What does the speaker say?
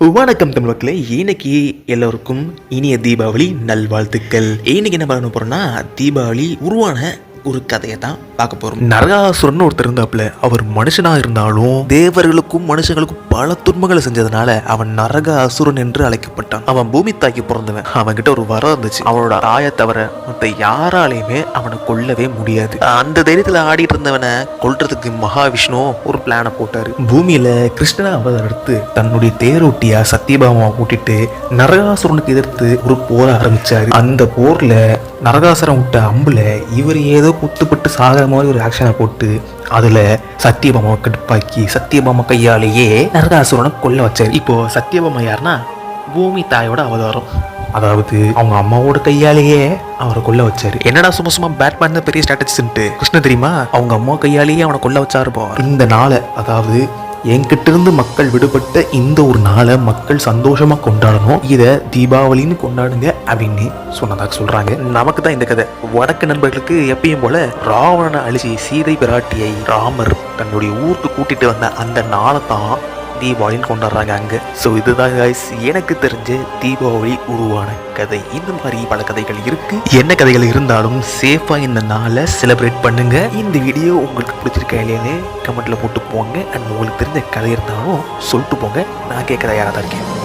வணக்கம் தமிழ் இன்னைக்கு எல்லோருக்கும் இனிய தீபாவளி நல்வாழ்த்துக்கள். இன்னைக்கு என்ன பண்ண போறோம்னா தீபாவளி உருவான ஒரு கதையை தான் பார்க்க போறோம். நரகாசுரன் ஒருத்தர் இருந்தாப்புல அவர் மனுஷனா இருந்தாலும் தேவர்களுக்கும் மனுஷங்களுக்கும் பல துன்பங்களை செஞ்சதுனால அவன் நரக அசுரன் என்று அழைக்கப்பட்டான். அவன் பூமி தாக்கி பிறந்தவன். அவன்கிட்ட ஒரு வரம் இருந்துச்சு. அவனோட தாயை தவிர மற்ற யாராலையுமே அவனை கொல்லவே முடியாது. அந்த தைரியத்துல ஆடிட்டு இருந்தவனை கொல்றதுக்கு மகாவிஷ்ணு ஒரு பிளானை போட்டாரு. பூமியில கிருஷ்ணனை அவதாரம் எடுத்து தன்னுடைய தேரோட்டியா சத்தியபாமாவை கூட்டிட்டு நரகாசுரனுக்கு எதிர்த்து ஒரு போரை ஆரம்பிச்சாரு. அந்த போர்ல நரகாசுரன் விட்ட அம்புல இவர் ஏதோ குத்துப்பட்டு சாகிற மாதிரி ஒரு ஆக்ஷனை போட்டு அதில் சத்தியபாமாவை கடுப்பாக்கி சத்தியபாமா கையாலேயே நரகாசுரனை கொல்ல வச்சார். இப்போ சத்தியபாமா யாருன்னா பூமி தாயோட அவதாரம். அதாவது அவங்க அம்மாவோட கையாலேயே அவரை கொல்ல வச்சாரு. என்னடா சும்மா சும்மா பேட்மேன் பெரிய ஸ்ட்ராட்டஜிஸ்ன்ட்டு கிருஷ்ண தெரியுமா? அவங்க அம்மா கையாலேயே அவனை கொல்ல வச்சாரு இந்த நாளை அதாவது என்கிட்ட இருந்து மக்கள் விடுபட்ட இந்த ஒரு நாளை மக்கள் சந்தோஷமா கொண்டாடணும். இதை தீபாவளின்னு கொண்டாடுங்க அப்படின்னு சொன்னதாக சொல்றாங்க. நமக்கு தான் இந்த கதை. வடக்கு நண்பர்களுக்கு எப்பயும் போல ராவணனை அழிச்சி சீதை பிராட்டியை ராமர் தன்னுடைய ஊருக்கு கூட்டிட்டு வந்த அந்த நாளை தான் தீபாவளின்னு கொண்டாடுறாங்க அங்கே. ஸோ இதுதான் கைஸ் எனக்கு தெரிஞ்ச தீபாவளி உருவான கதை. இந்த மாதிரி பல கதைகள் இருக்கு. என்ன கதைகள் இருந்தாலும் சேஃபாக இந்த நாளை செலிப்ரேட் பண்ணுங்க. இந்த வீடியோ உங்களுக்கு பிடிச்சிருக்கா இல்லையானே கமெண்ட்ல போட்டு போங்க. அண்ட் உங்களுக்கு தெரிஞ்ச கதை இருந்தாலும் சொல்லிட்டு போங்க. நான் கேட்க தயாராக தான் இருக்கேன்